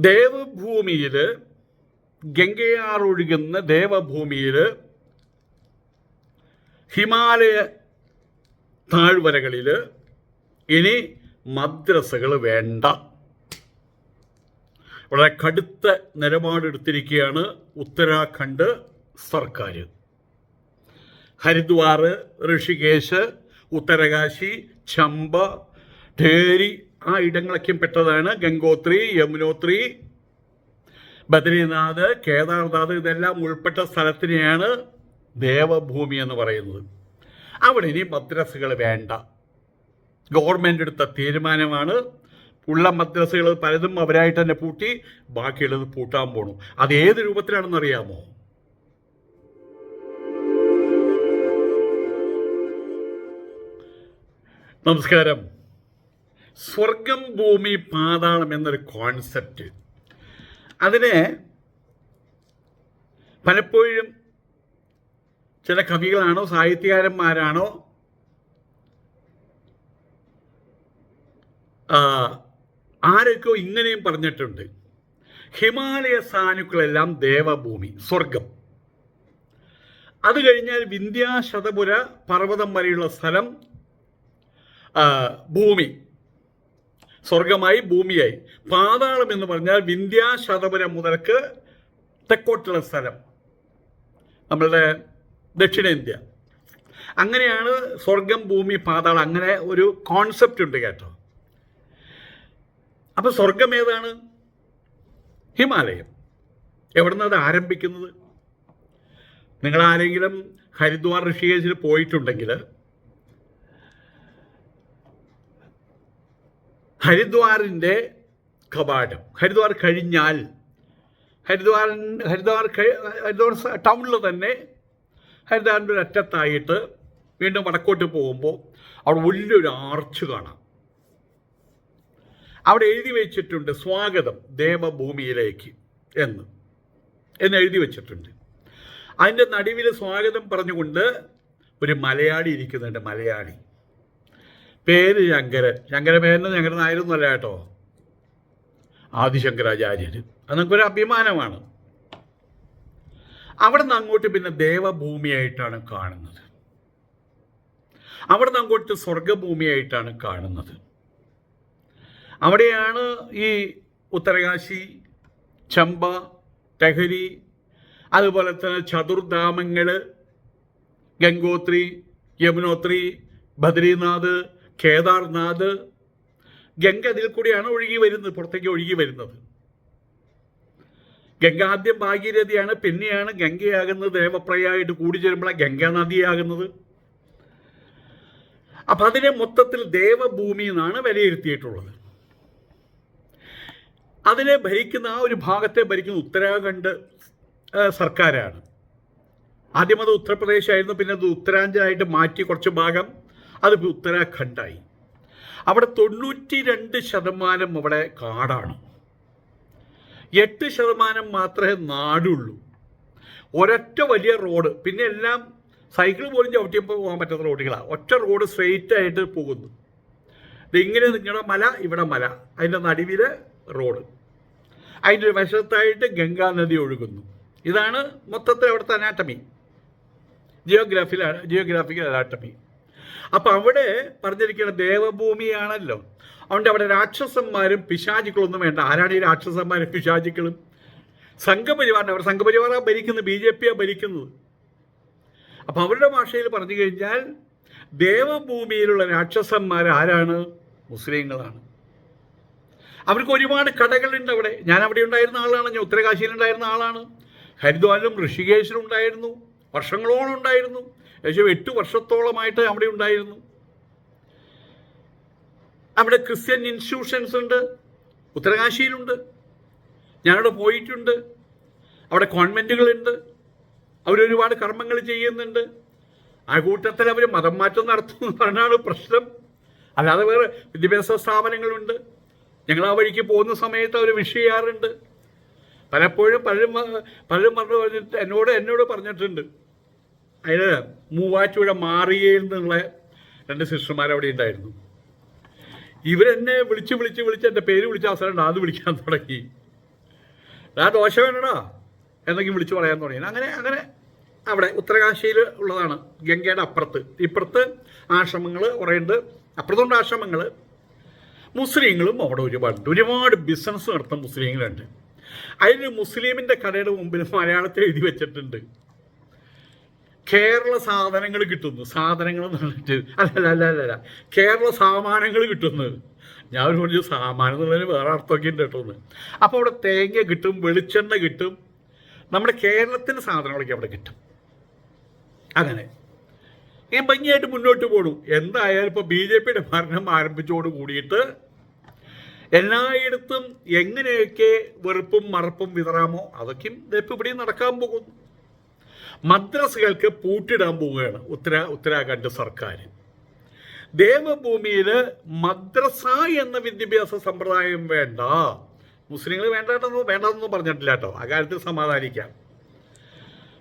ദേവഭൂമിയിൽ ഗംഗയാർ ഒഴുകുന്ന ദേവഭൂമിയിൽ ഹിമാലയ താഴ്വരകളിൽ ഇനി മദ്രസകൾ വേണ്ട. വളരെ കടുത്ത നിലപാടെടുത്തിരിക്കുകയാണ് ഉത്തരാഖണ്ഡ് സർക്കാർ ഹരിദ്വാർ ഋഷികേശ് ഉത്തരകാശി ചമ്പ ഠേരി ആ ഇടങ്ങളൊക്കെയും പെട്ടതാണ്. ഗംഗോത്രി യമുനോത്രി ബദ്രീനാഥ് കേദാർനാഥ് ഇതെല്ലാം ഉൾപ്പെട്ട സ്ഥലത്തിനെയാണ് ദേവഭൂമി എന്ന് പറയുന്നത്. അവിടെ ഇനി മദ്രസകൾ വേണ്ട. ഗവൺമെന്റ് എടുത്ത തീരുമാനമാണ്. ഉള്ള മദ്രസകൾ പലതും അവരായിട്ട് തന്നെ പൂട്ടി ബാക്കിയുള്ളത് പൂട്ടാൻ പോണു. അത് ഏത് രൂപത്തിലാണെന്ന് അറിയാമോ? നമസ്കാരം. സ്വർഗം ഭൂമി പാതാളം എന്നൊരു കോൺസെപ്റ്റ് അതിനെ പലപ്പോഴും ചില കവികളാണോ സാഹിത്യകാരന്മാരാണോ ആരൊക്കെയോ ഇങ്ങനെയും പറഞ്ഞിട്ടുണ്ട്. ഹിമാലയ സാനുക്കളെല്ലാം ദേവഭൂമി സ്വർഗം. അത് കഴിഞ്ഞാൽ വിന്ധ്യാശതപുര പർവതം വരെയുള്ള സ്ഥലം ഭൂമി. സ്വർഗമായി ഭൂമിയായി. പാതാളം എന്ന് പറഞ്ഞാൽ വിന്ധ്യാശതപുരം മുതൽക്ക് തെക്കോട്ടുള്ള സ്ഥലം. നമ്മളുടെ ദക്ഷിണേന്ത്യ. അങ്ങനെയാണ് സ്വർഗം ഭൂമി പാതാളം അങ്ങനെ ഒരു കോൺസെപ്റ്റ് ഉണ്ട് കേട്ടോ. അപ്പോൾ സ്വർഗം ഏതാണ്? ഹിമാലയം. എവിടുന്ന് അത് ആരംഭിക്കുന്നത്? നിങ്ങൾ ആരെങ്കിലും ഹരിദ്വാർ ഋഷികേശിൽ പോയിട്ടുണ്ടെങ്കിൽ ഹരിദ്വാറിന്റെ കവാടം. ഹരിദ്വാർ കഴിഞ്ഞാൽ ഹരിദ്വാർ ഹരിദ്വാർ ഹരിദ്വാർ ടൗണിൽ തന്നെ ഹരിദ്വാറിന്റെ ഒരു അറ്റത്തായിട്ട് വീണ്ടും വടക്കോട്ട് പോകുമ്പോൾ അവിടെ വലിയൊരു ആർച്ച് കാണാം. അവിടെ എഴുതി വെച്ചിട്ടുണ്ട് സ്വാഗതം ദേവഭൂമിയിലേക്ക് എന്ന്. എന്ന് എഴുതി വെച്ചിട്ടുണ്ട്. അതിന്റെ നടുവിൽ സ്വാഗതം പറഞ്ഞുകൊണ്ട് ഒരു മലയാളി ഇരിക്കുന്നുണ്ട് മലയാളി. പേര് ശങ്കരൻ. ഞങ്ങളുടെ നായരൊന്നുമല്ല കേട്ടോ. ആദിശങ്കരാചാര്യർ അത് നമുക്കൊരു അഭിമാനമാണ്. അവിടെ നിന്ന് അങ്ങോട്ട് പിന്നെ ദേവഭൂമിയായിട്ടാണ് കാണുന്നത്. അവിടെ നിന്ന് അങ്ങോട്ട് സ്വർഗഭൂമിയായിട്ടാണ് കാണുന്നത്. അവിടെയാണ് ഈ ഉത്തരകാശി ചമ്പ ടെഹരി അതുപോലെ തന്നെ ചതുർധാമങ്ങൾ ഗംഗോത്രി യമുനോത്രി ബദ്രീനാഥ് കേദാർനാഥ് ഗംഗ അതിൽ കൂടിയാണ് ഒഴുകി വരുന്നത് പുറത്തേക്ക് ഒഴുകി വരുന്നത്. ഗംഗ ആദ്യം ഭാഗീരഥിയാണ് പിന്നെയാണ് ഗംഗയാകുന്നത് ദേവപ്രയായിട്ട് കൂടിച്ചേരുമ്പോഴാണ് ചേരുമ്പോൾ ഗംഗാനദിയാകുന്നത്. അപ്പം അതിനെ മൊത്തത്തിൽ ദേവഭൂമി എന്നാണ് വിലയിരുത്തിയിട്ടുള്ളത്. അതിനെ ഭരിക്കുന്ന ആ ഒരു ഭാഗത്തെ ഭരിക്കുന്ന ഉത്തരാഖണ്ഡ് സർക്കാരാണ്. ആദ്യം അത് ഉത്തർപ്രദേശായിരുന്നു പിന്നെ അത് ഉത്തരാഞ്ചലായിട്ട് മാറ്റി കുറച്ച് ഭാഗം അത് ഉത്തരാഖണ്ഡായി. അവിടെ തൊണ്ണൂറ്റി രണ്ട് ശതമാനം അവിടെ കാടാണ്. എട്ട് ശതമാനം മാത്രമേ നാടുള്ളൂ. ഒരൊറ്റ വലിയ റോഡ് പിന്നെ എല്ലാം സൈക്കിൾ പോലും ചവിട്ടിയപ്പോൾ പോകാൻ പറ്റുന്ന റോഡുകളാണ് ഒറ്റ റോഡ് സ്ട്രെയിറ്റ് ആയിട്ട് പോകുന്നു. ഇങ്ങനെ നിങ്ങളുടെ മല ഇവിടെ മല. അതിന്റെ നടുവിൽ റോഡ്. അതിന്റെ ഒരു വശത്തായിട്ട് ഗംഗാ നദി ഒഴുകുന്നു. ഇതാണ് മൊത്തത്തിൽ അവിടുത്തെ അനാട്ടമി ജിയോഗ്രാഫിയിലാണ് ജിയോഗ്രാഫിക്കൽ അനാട്ടമി അപ്പം അവിടെ പറഞ്ഞിരിക്കുന്ന ദേവഭൂമിയാണല്ലോ. അതുകൊണ്ട് അവിടെ രാക്ഷസന്മാരും പിശാചുക്കളൊന്നും വേണ്ട. ആരാണ് ഈ രാക്ഷസന്മാരും പിശാചുക്കളും? സംഘപരിവാറിന്റെ അവർ സംഘപരിവാറാണ് ഭരിക്കുന്നത് ബി ജെ പിയാണ് ഭരിക്കുന്നത്. അപ്പം അവരുടെ ഭാഷയിൽ പറഞ്ഞു കഴിഞ്ഞാൽ ദേവഭൂമിയിലുള്ള രാക്ഷസന്മാർ ആരാണ്? മുസ്ലിങ്ങളാണ്. അവർക്ക് ഒരുപാട് കടകളുണ്ട് അവിടെ. ഞാൻ അവിടെ ഉണ്ടായിരുന്ന ആളാണ് ഞാൻ ഉത്തരകാശിയിലുണ്ടായിരുന്ന ആളാണ്. ഹരിദ്വാറിലും ഋഷികേശിലും ഉണ്ടായിരുന്നു. വർഷങ്ങളോളം ഉണ്ടായിരുന്നു. ഏകദേശം എട്ട് വർഷത്തോളമായിട്ട് അവിടെ ഉണ്ടായിരുന്നു. അവിടെ ക്രിസ്ത്യൻ ഇൻസ്റ്റിറ്റ്യൂഷൻസ് ഉണ്ട് ഉത്തരകാശിയിലുണ്ട് ഞാനവിടെ പോയിട്ടുണ്ട് അവിടെ കോൺവെന്റുകളുണ്ട് അവരൊരുപാട് കർമ്മങ്ങൾ ചെയ്യുന്നുണ്ട്. ആ കൂട്ടത്തിൽ അവർ മതം മാറ്റം നടത്തുന്നു പറഞ്ഞാണ് പ്രശ്നം. അല്ലാതെ വേറെ വിദ്യാഭ്യാസ സ്ഥാപനങ്ങളുണ്ട്. ഞങ്ങൾ ആ വഴിക്ക് പോകുന്ന സമയത്ത് അവർ വിഷ് ചെയ്യാറുണ്ട്. പലപ്പോഴും പലരും പലരും പറഞ്ഞു പറഞ്ഞിട്ട് എന്നോട് എന്നോട് പറഞ്ഞിട്ടുണ്ട്. അതിന് മൂവാറ്റുപുഴ മാറിയയിൽ നിന്നുള്ള രണ്ട് സിസ്റ്റർമാർ അവിടെ ഉണ്ടായിരുന്നു. ഇവരെന്നെ വിളിച്ച് വിളിച്ച് വിളിച്ച് എന്റെ പേര് വിളിച്ച അവസരം അത് വിളിക്കാൻ തുടങ്ങി. ആ ദോശ വേണടാ എന്നൊക്കെ വിളിച്ച് പറയാൻ തുടങ്ങി. അങ്ങനെ അങ്ങനെ അവിടെ ഉത്തരകാശിയിൽ ഉള്ളതാണ് ഗംഗയുടെ അപ്പുറത്ത്. ഇപ്പുറത്ത് ആശ്രമങ്ങൾ കുറേയുണ്ട് അപ്പുറത്തുണ്ട് ആശ്രമങ്ങൾ മുസ്ലിങ്ങളും അവിടെ ഒരുപാടുണ്ട്. ഒരുപാട് ബിസിനസ് നടത്തുന്ന മുസ്ലിങ്ങളുണ്ട്. അതിന് മുസ്ലിമിന്റെ കടയുടെ മുമ്പിൽ മലയാളത്തിൽ എഴുതി വെച്ചിട്ടുണ്ട്. കേരള സാധനങ്ങൾ കിട്ടുന്നു. സാധനങ്ങൾ അല്ല അല്ല അല്ല കേരള സാമാനങ്ങൾ കിട്ടുന്നു. ഞാൻ പറഞ്ഞു സാമാനം എന്നുള്ളതിന് വേറെ അർത്ഥമൊക്കെ ഉണ്ട് കേട്ടോന്ന് അപ്പോൾ അവിടെ തേങ്ങ കിട്ടും വെളിച്ചെണ്ണ കിട്ടും. നമ്മുടെ കേരളത്തിന്റെ സാധനങ്ങളൊക്കെ അവിടെ കിട്ടും. അങ്ങനെ. ഞാൻ ഭംഗിയായിട്ട് മുന്നോട്ട് പോകണു എന്തായാലും ഇപ്പോൾ ബി ജെ പിയുടെ ഭരണം ആരംഭിച്ചോട് കൂടിയിട്ട് എല്ലായിടത്തും എങ്ങനെയൊക്കെ വെറുപ്പും മറപ്പും വിതറാമോ അതൊക്കെയും ഇപ്പം ഇവിടെയും നടക്കാൻ പോകുന്നു. മദ്രസകൾക്ക് പൂട്ടിടാൻ പോവുകയാണ് ഉത്തര ഉത്തരാഖണ്ഡ് സർക്കാർ. ദേവഭൂമിയിൽ മദ്രസ എന്ന വിദ്യാഭ്യാസ സമ്പ്രദായം വേണ്ട. മുസ്ലിങ്ങൾ വേണ്ടെന്നോ വേണ്ടെന്നൊന്നും പറഞ്ഞിട്ടില്ല കേട്ടോ. അക്കാര്യത്തിൽ സമാധാനിക്കാം.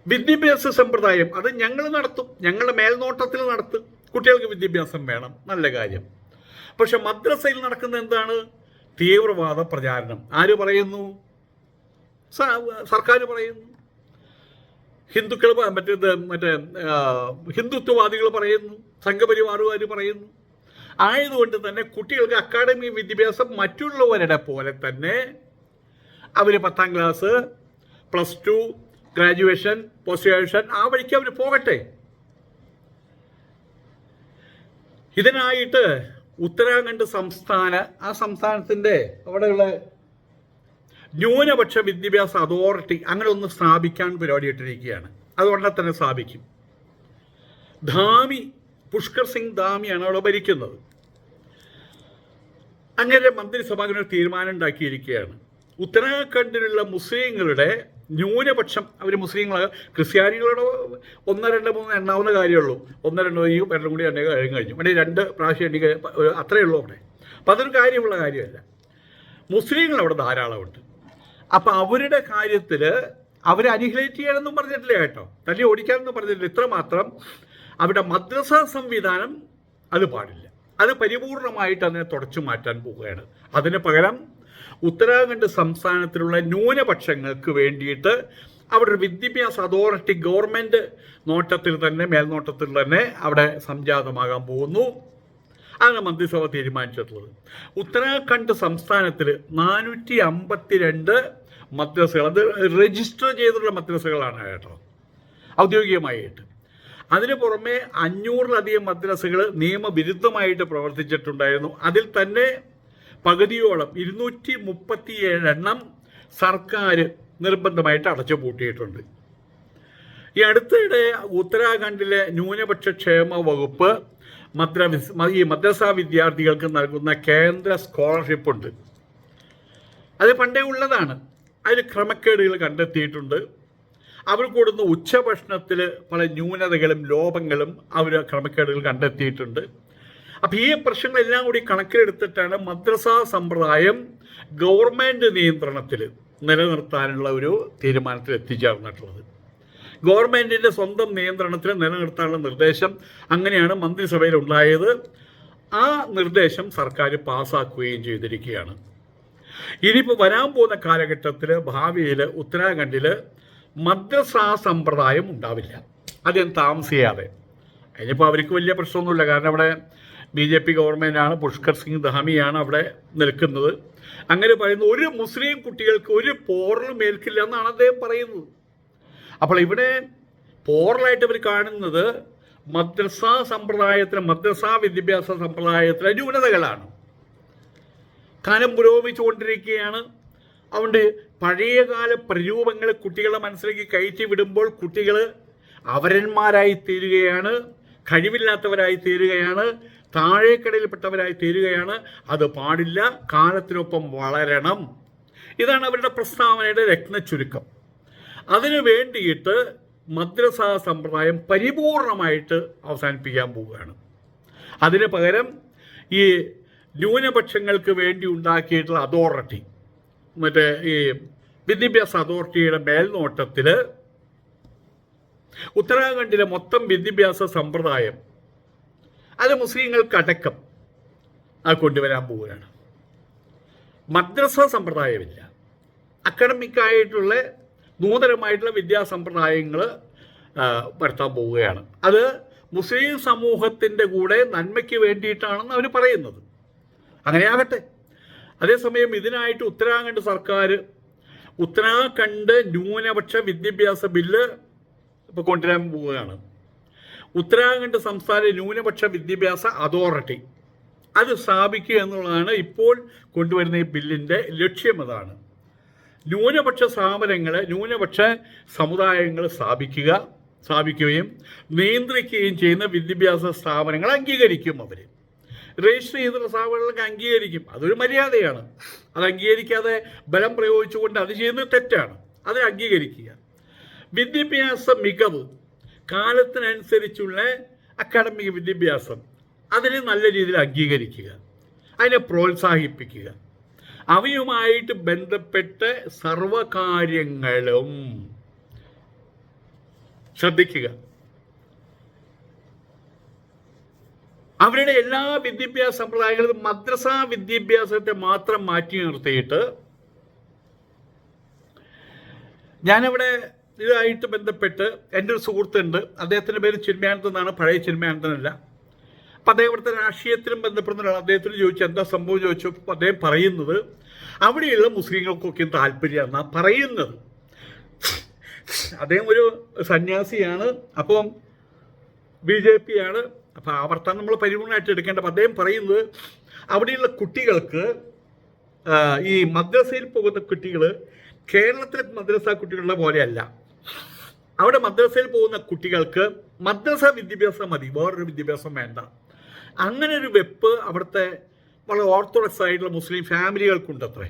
വിദ്യാഭ്യാസ സമ്പ്രദായം അത് ഞങ്ങൾ നടത്തും. ഞങ്ങളുടെ മേൽനോട്ടത്തിൽ നടത്തും. കുട്ടികൾക്ക് വിദ്യാഭ്യാസം വേണം. നല്ല കാര്യം. പക്ഷെ മദ്രസയിൽ നടക്കുന്ന എന്താണ്? തീവ്രവാദ പ്രചാരണം. ആര് പറയുന്നു? സർക്കാർ പറയുന്നു. ഹിന്ദുക്കൾ മറ്റേ മറ്റേ ഹിന്ദുത്വവാദികൾ പറയുന്നു സംഘപരിവാറുകാർ പറയുന്നു. ആയതുകൊണ്ട് തന്നെ കുട്ടികൾക്ക് അക്കാഡമി വിദ്യാഭ്യാസം മറ്റുള്ളവരുടെ പോലെ തന്നെ അവർ പത്താം class plus two graduation post graduation ആ വഴിക്ക് അവർ പോകട്ടെ. ഇതിനായിട്ട് ഉത്തരാഖണ്ഡ് സംസ്ഥാന ആ സംസ്ഥാനത്തിന്റെ അവിടെയുള്ള ന്യൂനപക്ഷ വിദ്യാഭ്യാസ അതോറിറ്റി അങ്ങനെ ഒന്ന് സ്ഥാപിക്കാൻ പരിപാടി ഇട്ടിരിക്കുകയാണ്. അതുകൊണ്ടു തന്നെ സ്ഥാപിക്കും. ധാമി പുഷ്കർ സിംഗ് ധാമിയാണ് അവിടെ ഭരിക്കുന്നത്. അങ്ങനെ മന്ത്രിസഭ അങ്ങനെ ഒരു തീരുമാനം ഉണ്ടാക്കിയിരിക്കുകയാണ്. ഉത്തരാഖണ്ഡിലുള്ള മുസ്ലിങ്ങളുടെ ന്യൂനപക്ഷം അവർ മുസ്ലിങ്ങൾ ക്രിസ്ത്യാനികളുടെ ഒന്ന് രണ്ട് മൂന്ന് എണ്ണാവുന്ന കാര്യമുള്ളൂ. ഒന്ന് രണ്ട് ഈ പേരും കൂടി എണ്ണ കഴിഞ്ഞ് കഴിഞ്ഞു. വേണ്ടി രണ്ട് പ്രാവശ്യം എണ്ണി അത്രയേ ഉള്ളൂ അവിടെ. അപ്പം അതൊരു കാര്യമുള്ള കാര്യമല്ല. മുസ്ലിങ്ങൾ അവിടെ ധാരാളമുണ്ട്. അപ്പം അവരുടെ കാര്യത്തിൽ അവരെ അനിഹിലേറ്റ് ചെയ്യണമെന്നും പറഞ്ഞിട്ടില്ല കേട്ടോ. തല്ലി ഓടിക്കാനൊന്നും പറഞ്ഞിട്ടില്ല. ഇത്രമാത്രം അവരുടെ മദ്രസ സംവിധാനം അത് പാടില്ല. അത് പരിപൂർണമായിട്ട് അതിനെ തുടച്ചു മാറ്റാൻ പോവുകയാണ്. അതിന് പകരം ഉത്തരാഖണ്ഡ് സംസ്ഥാനത്തിലുള്ള ന്യൂനപക്ഷങ്ങൾക്ക് വേണ്ടിയിട്ട് അവിടെ ഒരു വിദ്യാഭ്യാസ അതോറിറ്റി ഗവൺമെന്റ് നോട്ടത്തിൽ തന്നെ മേൽനോട്ടത്തിൽ തന്നെ അവിടെ സംജാതമാകാൻ പോകുന്നു. അങ്ങനെ മന്ത്രിസഭ തീരുമാനിച്ചിട്ടുള്ളത്. ഉത്തരാഖണ്ഡ് സംസ്ഥാനത്തിൽ നാനൂറ്റി അമ്പത്തിരണ്ട് മദ്രസകൾ. അത് രജിസ്റ്റർ ചെയ്തിട്ടുള്ള മദ്രസകളാണ് കേട്ടോ. ഔദ്യോഗികമായിട്ട്. അതിനു പുറമെ അഞ്ഞൂറിലധികം മദ്രസകൾ നിയമവിരുദ്ധമായിട്ട് പ്രവർത്തിച്ചിട്ടുണ്ടായിരുന്നു. അതിൽ തന്നെ പകുതിയോളം ഇരുന്നൂറ്റി മുപ്പത്തി ഏഴെണ്ണം സർക്കാർ നിർബന്ധമായിട്ട് അടച്ചു പൂട്ടിയിട്ടുണ്ട് ഈ അടുത്തിടെ ഉത്തരാഖണ്ഡിലെ ന്യൂനപക്ഷ ക്ഷേമ വകുപ്പ് മദ്ര ഈ മദ്രസ വിദ്യാർത്ഥികൾക്ക് നൽകുന്ന കേന്ദ്ര സ്കോളർഷിപ്പ് ഉണ്ട് അത് പണ്ടേ ഉള്ളതാണ്. അതിൽ ക്രമക്കേടുകൾ കണ്ടെത്തിയിട്ടുണ്ട്. അവർ കൂടുന്ന ഉച്ചഭക്ഷണത്തിൽ പല ന്യൂനതകളും ലോപങ്ങളും അവർ ക്രമക്കേടുകൾ കണ്ടെത്തിയിട്ടുണ്ട്. അപ്പോൾ ഈ പ്രശ്നങ്ങളെല്ലാം കൂടി കണക്കിലെടുത്തിട്ടാണ് മദ്രസ സമ്പ്രദായം ഗവൺമെന്റ് നിയന്ത്രണത്തിൽ നിലനിർത്താനുള്ള ഒരു തീരുമാനത്തിൽ എത്തിച്ചേർന്നിട്ടുള്ളത്. ഗവൺമെന്റിന്റെ സ്വന്തം നിയന്ത്രണത്തിൽ നിലനിർത്താനുള്ള നിർദ്ദേശം അങ്ങനെയാണ് മന്ത്രിസഭയിൽ ഉണ്ടായത് ആ നിർദ്ദേശം സർക്കാർ പാസ്സാക്കുകയും ചെയ്തിരിക്കുകയാണ്. ഇനിയിപ്പോൾ വരാൻ പോകുന്ന കാലഘട്ടത്തിൽ ഭാവിയിൽ ഉത്തരാഖണ്ഡിൽ മദ്രസാ സമ്പ്രദായം ഉണ്ടാവില്ല. അധികം താമസിയാതെ. അതിനിപ്പോൾ അവർക്ക് വലിയ പ്രശ്നമൊന്നുമില്ല. കാരണം അവിടെ ബി ജെ പി ഗവൺമെന്റാണ് പുഷ്കർ സിംഗ് ധാമിയാണ് അവിടെ നിൽക്കുന്നത്. അങ്ങനെ പറയുന്ന ഒരു മുസ്ലിം കുട്ടികൾക്ക് ഒരു പോറലും ഏൽക്കില്ല എന്നാണ് അദ്ദേഹം പറയുന്നത്. അപ്പോൾ ഇവിടെ പോറലായിട്ട് അവർ കാണുന്നത് മദ്രസ സമ്പ്രദായത്തിലെ മദ്രസ വിദ്യാഭ്യാസ സമ്പ്രദായത്തിലെ ന്യൂനതകളാണ്. കാലം പുരോഗമിച്ചുകൊണ്ടിരിക്കുകയാണ്. അതുകൊണ്ട് പഴയകാല പ്രരൂപങ്ങൾ കുട്ടികളുടെ മനസ്സിലേക്ക് കയറ്റി വിടുമ്പോൾ കുട്ടികൾ അവരന്മാരായി തീരുകയാണ്. കഴിവില്ലാത്തവരായി തീരുകയാണ്. താഴേക്കടയിൽപ്പെട്ടവരായി തീരുകയാണ്. അത് പാടില്ല. കാലത്തിനൊപ്പം വളരണം. ഇതാണ് അവരുടെ പ്രസ്താവനയുടെ രത്നച്ചുരുക്കം. അതിനു വേണ്ടിയിട്ട് മദ്രസ സമ്പ്രദായം പരിപൂർണമായിട്ട് അവസാനിപ്പിക്കാൻ പോവുകയാണ്. അതിന് പകരം ഈ ന്യൂനപക്ഷങ്ങൾക്ക് വേണ്ടി ഉണ്ടാക്കിയിട്ടുള്ള അതോറിറ്റി മറ്റേ ഈ വിദ്യാഭ്യാസ അതോറിറ്റിയുടെ മേൽനോട്ടത്തിൽ ഉത്തരാഖണ്ഡിലെ മൊത്തം വിദ്യാഭ്യാസ സമ്പ്രദായം അത് മുസ്ലിങ്ങൾക്കടക്കം അത് കൊണ്ടുവരാൻ പോവുകയാണ്. മദ്രസ സമ്പ്രദായമില്ല. അക്കാഡമിക്കായിട്ടുള്ള നൂതനമായിട്ടുള്ള വിദ്യാസമ്പ്രദായങ്ങൾ വരുത്താൻ പോവുകയാണ്. അത് മുസ്ലിം സമൂഹത്തിന്റെ കൂടെ നന്മയ്ക്ക് വേണ്ടിയിട്ടാണെന്ന് അവർ പറയുന്നത്. അങ്ങനെയാകട്ടെ. അതേസമയം ഇതിനായിട്ട് ഉത്തരാഖണ്ഡ് സർക്കാർ ഉത്തരാഖണ്ഡ് ന്യൂനപക്ഷ വിദ്യാഭ്യാസ ബില്ല് ഇപ്പോൾ കൊണ്ടുവരാൻ പോവുകയാണ്. ഉത്തരാഖണ്ഡ് സംസ്ഥാന ന്യൂനപക്ഷ വിദ്യാഭ്യാസ അതോറിറ്റി. അത് സ്ഥാപിക്കുക എന്നുള്ളതാണ് ഇപ്പോൾ കൊണ്ടുവരുന്ന ഈ ബില്ലിന്റെ ലക്ഷ്യം അതാണ്. ന്യൂനപക്ഷ സ്ഥാപനങ്ങളെ ന്യൂനപക്ഷ സമുദായങ്ങൾ സ്ഥാപിക്കുക സ്ഥാപിക്കുകയും നിയന്ത്രിക്കുകയും ചെയ്യുന്ന വിദ്യാഭ്യാസ സ്ഥാപനങ്ങൾ അംഗീകരിക്കും അവർ രജിസ്റ്റർ ചെയ്തിട്ടുള്ള സ്ഥാപനങ്ങൾക്ക് അംഗീകരിക്കും. അതൊരു മര്യാദയാണ്. അത് അംഗീകരിക്കാതെ ബലം പ്രയോഗിച്ചുകൊണ്ട് അത് ചെയ്യുന്നത് തെറ്റാണ്. അത് അംഗീകരിക്കുക. വിദ്യാഭ്യാസ മികവ് കാലത്തിനനുസരിച്ചുള്ള അക്കാഡമിക് വിദ്യാഭ്യാസം. അതിനെ നല്ല രീതിയിൽ അംഗീകരിക്കുക. അതിനെ പ്രോത്സാഹിപ്പിക്കുക. അവയുമായിട്ട് ബന്ധപ്പെട്ട സർവകാര്യങ്ങളും ശ്രദ്ധിക്കുക. അവരുടെ എല്ലാ വിദ്യാഭ്യാസ സമ്പ്രദായങ്ങളും മദ്രസ വിദ്യാഭ്യാസത്തെ മാത്രം മാറ്റി നിർത്തിയിട്ട് ഞാനവിടെ ഇതായിട്ട് ബന്ധപ്പെട്ട് എന്റെ ഒരു സുഹൃത്തുണ്ട്. അദ്ദേഹത്തിന്റെ പേര് ചിന്മയാനന്ദൻ എന്നാണ്. പഴയ ചിന്മയാനന്ദനല്ല അപ്പം അദ്ദേഹം ഇവിടുത്തെ രാഷ്ട്രീയത്തിലും ബന്ധപ്പെടുന്ന അദ്ദേഹത്തിന് ചോദിച്ചു എന്താ സംഭവം? ചോദിച്ചു അപ്പോൾ അദ്ദേഹം പറയുന്നത് അവിടെയുള്ള മുസ്ലിങ്ങൾക്കൊക്കെയും താല്പര്യമാണ് പറയുന്നത്. അദ്ദേഹം ഒരു സന്യാസിയാണ്. അപ്പം ബി ജെ പി ആണ്. അപ്പോൾ ആ വർത്തമാനം നമ്മൾ പരിപൂർണമായിട്ട് എടുക്കേണ്ട. അപ്പം അദ്ദേഹം പറയുന്നത് അവിടെയുള്ള കുട്ടികൾക്ക് ഈ മദ്രസയിൽ പോകുന്ന കുട്ടികൾ കേരളത്തിലെ മദ്രസ കുട്ടികളുടെ പോലെയല്ല. അവിടെ മദ്രസയിൽ പോകുന്ന കുട്ടികൾക്ക് മദ്രസ വിദ്യാഭ്യാസം മതി. വേറൊരു വിദ്യാഭ്യാസം വേണ്ട. അങ്ങനെ ഒരു വെപ്പ് അവിടുത്തെ വളരെ ഓർത്തഡോക്സ് ആയിട്ടുള്ള മുസ്ലിം ഫാമിലികൾക്കുണ്ട് അത്രേ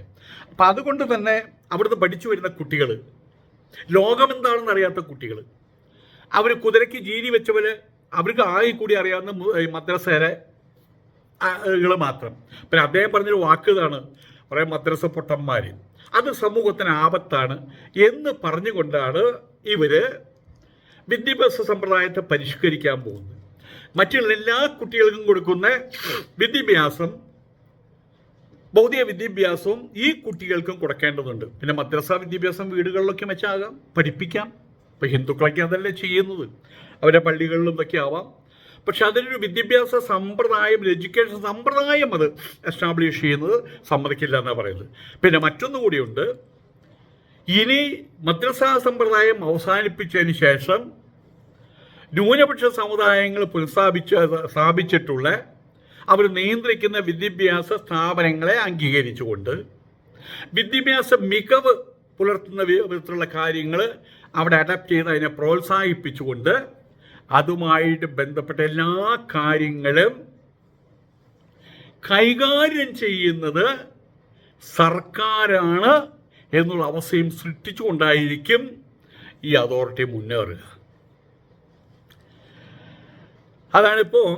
അപ്പം അതുകൊണ്ട് തന്നെ അവിടുന്ന് പഠിച്ചു വരുന്ന കുട്ടികൾ ലോകം എന്താണെന്ന് അറിയാത്ത കുട്ടികൾ അവർ കുതിരയ്ക്ക് ജീരി വെച്ചവർ അവർക്ക് ആകെ കൂടി അറിയാവുന്ന മദ്രസേരെ മാത്രം. പിന്നെ അദ്ദേഹം പറഞ്ഞൊരു വാക്ക് ഇതാണ് കുറേ മദ്രസ പൊട്ടന്മാർ അത് സമൂഹത്തിന് ആപത്താണ് എന്ന് പറഞ്ഞുകൊണ്ടാണ് ഇവർ വിദ്യാഭ്യാസ സമ്പ്രദായത്തെ പരിഷ്കരിക്കാൻ പോകുന്നത്. മറ്റുള്ള എല്ലാ കുട്ടികൾക്കും കൊടുക്കുന്ന വിദ്യാഭ്യാസം ഭൗതിക വിദ്യാഭ്യാസവും ഈ കുട്ടികൾക്കും കൊടുക്കേണ്ടതുണ്ട്. പിന്നെ മദ്രസ വിദ്യാഭ്യാസം വീടുകളിലൊക്കെ വെച്ചാകാം പഠിപ്പിക്കാം. ഇപ്പം ഹിന്ദുക്കളൊക്കെ അതല്ലേ ചെയ്യുന്നത്. അവരുടെ പള്ളികളിലും ഒക്കെ ആവാം. പക്ഷെ അതിനൊരു വിദ്യാഭ്യാസ സമ്പ്രദായം ഒരു എഡ്യൂക്കേഷൻ സമ്പ്രദായം അത് എസ്റ്റാബ്ലിഷ് ചെയ്യുന്നത് സമ്മതിക്കില്ല എന്നാണ് പറയുന്നത്. പിന്നെ മറ്റൊന്നു കൂടിയുണ്ട്. ഇനി മദ്രസ സമ്പ്രദായം അവസാനിപ്പിച്ചതിന് ശേഷം ന്യൂനപക്ഷ സമുദായങ്ങൾ പുനഃസ്ഥാപിച്ച സ്ഥാപിച്ചിട്ടുള്ള അവർ നിയന്ത്രിക്കുന്ന വിദ്യാഭ്യാസ സ്ഥാപനങ്ങളെ അംഗീകരിച്ചുകൊണ്ട് വിദ്യാഭ്യാസ മികവ് പുലർത്തുന്ന വിധത്തിലുള്ള കാര്യങ്ങൾ അവിടെ അഡാപ്റ്റ് ചെയ്ത് അതിനെ പ്രോത്സാഹിപ്പിച്ചുകൊണ്ട് അതുമായിട്ട് ബന്ധപ്പെട്ട എല്ലാ കാര്യങ്ങളും കൈകാര്യം ചെയ്യുന്നത് സർക്കാരാണ് എന്നുള്ള അവസ്ഥയും സൃഷ്ടിച്ചുകൊണ്ടായിരിക്കും ഈ അതോറിറ്റി മുന്നേറുക. അതാണിപ്പോൾ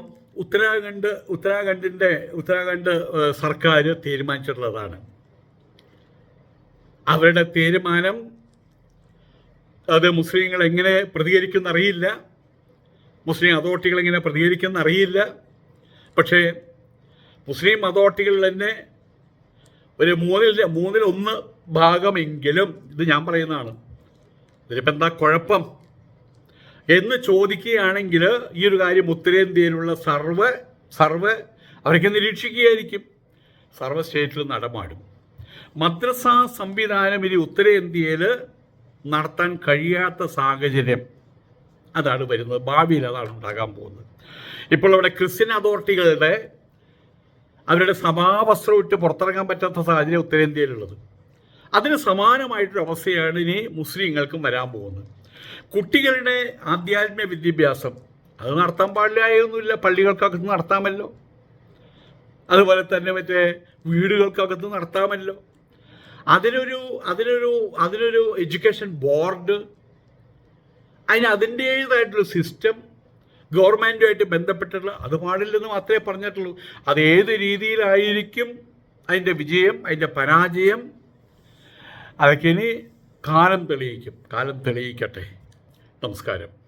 ഉത്തരാഖണ്ഡ് ഉത്തരാഖണ്ഡിന്റെ ഉത്തരാഖണ്ഡ് സർക്കാർ തീരുമാനിച്ചിട്ടുള്ളതാണ്. അവരുടെ തീരുമാനം അത് മുസ്ലിങ്ങൾ എങ്ങനെ പ്രതികരിക്കുന്ന അറിയില്ല മുസ്ലിം അതോറിറ്റികൾ എങ്ങനെ പ്രതികരിക്കുന്ന അറിയില്ല. പക്ഷേ മുസ്ലിം അതോറിറ്റികളിൽ തന്നെ ഒരു മൂന്നിൽ മൂന്നിൽ ഒന്ന് ഭാഗമെങ്കിലും ഇത് ഞാൻ പറയുന്നതാണ്. ഇതിലിപ്പോൾ എന്താ കുഴപ്പം? എന്ന് ചോദിക്കുകയാണെങ്കിൽ ഈ ഒരു കാര്യം ഉത്തരേന്ത്യയിലുള്ള സർവ സർവ അവരൊക്കെ നിരീക്ഷിക്കുകയായിരിക്കും. സർവ സ്റ്റേറ്റിൽ നടമാടും. മദ്രസ സംവിധാനം ഇനി ഉത്തരേന്ത്യയിൽ നടത്താൻ കഴിയാത്ത സാഹചര്യം. അതാണ് വരുന്നത്. ഭാവിയിൽ അതാണ് ഉണ്ടാകാൻ പോകുന്നത്. ഇപ്പോൾ അവിടെ ക്രിസ്ത്യൻ അതോറിറ്റികളുടെ അവരുടെ സഭാവസ്ത്രം ഇട്ട് പുറത്തിറങ്ങാൻ പറ്റാത്ത സാഹചര്യം ഉത്തരേന്ത്യയിലുള്ളത്. അതിന് സമാനമായിട്ടൊരു അവസ്ഥയാണ് ഇനി മുസ്ലിങ്ങൾക്കും വരാൻ പോകുന്നത്. കുട്ടികളുടെ ആധ്യാത്മിക വിദ്യാഭ്യാസം അത് നടത്താൻ പാടില്ലായൊന്നുമില്ല പള്ളികൾക്കകത്ത് നടത്താമല്ലോ. അതുപോലെ തന്നെ മറ്റേ വീടുകൾക്കകത്ത് നടത്താമല്ലോ. അതിനൊരു അതിനൊരു അതിനൊരു എഡ്യൂക്കേഷൻ ബോർഡ് അതിന് അതിന്റേതായിട്ടുള്ള സിസ്റ്റം ഗവൺമെന്റുമായിട്ട് ബന്ധപ്പെട്ടിട്ടുള്ള അത് പാടില്ലെന്ന് മാത്രമേ പറഞ്ഞിട്ടുള്ളൂ. അത് ഏത് രീതിയിലായിരിക്കും അതിന്റെ വിജയം അതിന്റെ പരാജയം അതൊക്കെ ഇനി കാലം തെളിയിക്കും. കാലം തെളിയിക്കട്ടെ. നമസ്കാരം.